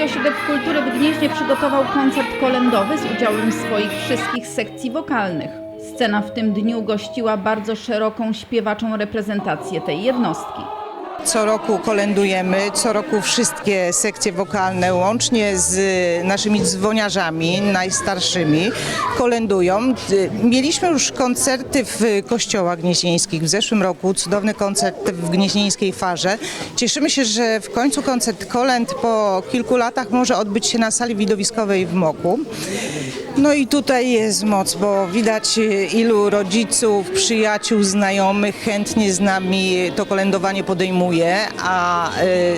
Miejski Ośrodek Kultury w Gnieźnie przygotował koncert kolędowy z udziałem swoich wszystkich sekcji wokalnych. Scena w tym dniu gościła bardzo szeroką śpiewaczą reprezentację tej jednostki. Co roku kolędujemy, co roku wszystkie sekcje wokalne łącznie z naszymi dzwoniarzami najstarszymi kolędują. Mieliśmy już koncerty w kościołach gnieźnieńskich w zeszłym roku, cudowny koncert w gnieźnieńskiej farze. Cieszymy się, że w końcu koncert kolęd po kilku latach może odbyć się na sali widowiskowej w Moku. No i tutaj jest moc, bo widać ilu rodziców, przyjaciół, znajomych chętnie z nami to kolędowanie podejmuje, a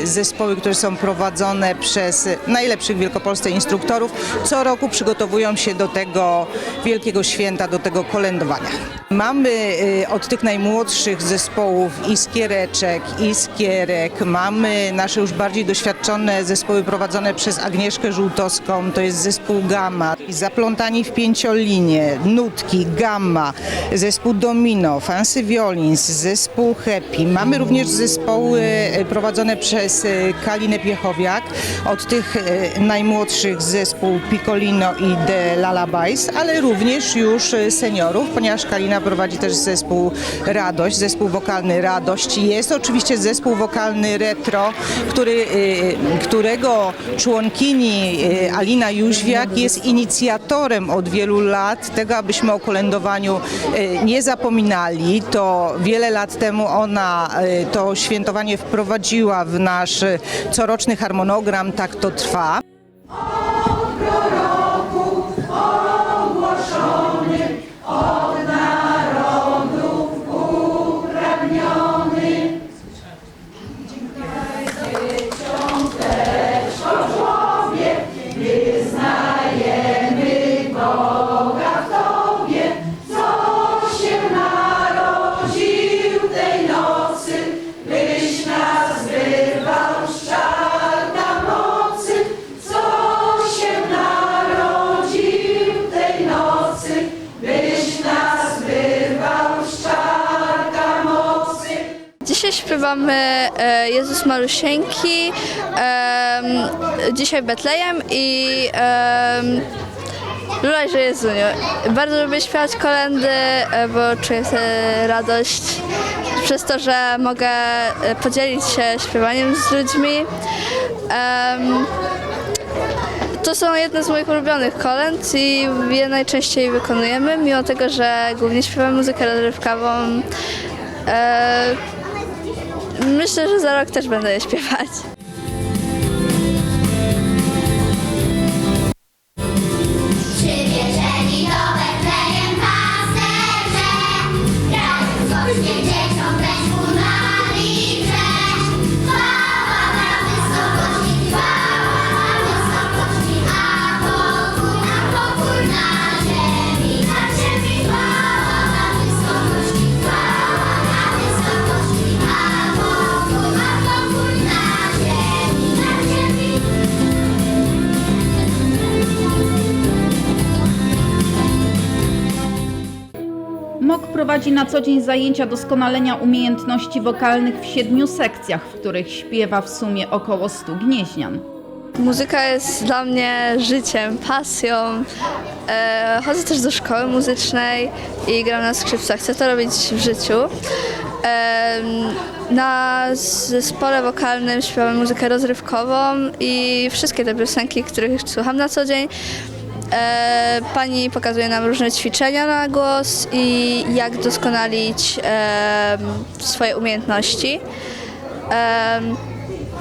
y, zespoły, które są prowadzone przez najlepszych w Wielkopolsce instruktorów, co roku przygotowują się do tego wielkiego święta, do tego kolędowania. Mamy y, od tych najmłodszych zespołów iskiereczek, iskierek, mamy nasze już bardziej doświadczone zespoły prowadzone przez Agnieszkę Żółtowską, to jest zespół Gamma, zaplątani w pięciolinie, nutki, gamma, zespół Domino, Fancy Violins, zespół Happy. Mamy również zespoły e, prowadzone przez e, Kalinę Piechowiak, od tych najmłodszych zespół Piccolino i The Lullabies, ale również już seniorów, ponieważ Kalina prowadzi też zespół Radość, zespół wokalny Radość. Jest oczywiście zespół wokalny Retro, który, e, którego członkini e, Alina Jóźwiak jest inicjatorem od wielu lat tego, abyśmy o kolędowaniu e, nie zapominali. To wiele lat temu ona to świętowanie wprowadziła w nasz coroczny harmonogram, tak to trwa. Dzisiaj śpiewamy e, Jezus Malusieńki, dzisiaj Betlejem i um, Lulajże Jezuniu. Bardzo lubię śpiewać kolendy, e, bo czuję radość przez to, że mogę e, podzielić się śpiewaniem z ludźmi. To są jedne z moich ulubionych kolęd i je najczęściej wykonujemy, mimo tego, że głównie śpiewam muzykę rozrywkową. Myślę, że za rok też będę je śpiewać. Prowadzi na co dzień zajęcia doskonalenia umiejętności wokalnych w siedmiu sekcjach, w których śpiewa w sumie około 100 gnieźnian. Muzyka jest dla mnie życiem, pasją. E, chodzę też do szkoły muzycznej i gram na skrzypcach. Chcę to robić w życiu. E, na zespole wokalnym śpiewam muzykę rozrywkową i wszystkie te piosenki, których słucham na co dzień. E, pani pokazuje nam różne ćwiczenia na głos i jak doskonalić e, swoje umiejętności. E,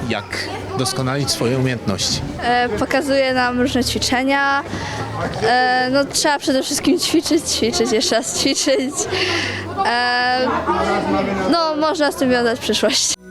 jak doskonalić swoje umiejętności. e, pokazuje nam różne ćwiczenia. E, no, trzeba przede wszystkim ćwiczyć, ćwiczyć, jeszcze raz ćwiczyć. E, no, można z tym wiązać przyszłość.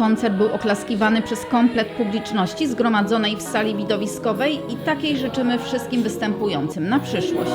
Koncert był oklaskiwany przez komplet publiczności zgromadzonej w sali widowiskowej i takiej życzymy wszystkim występującym na przyszłość.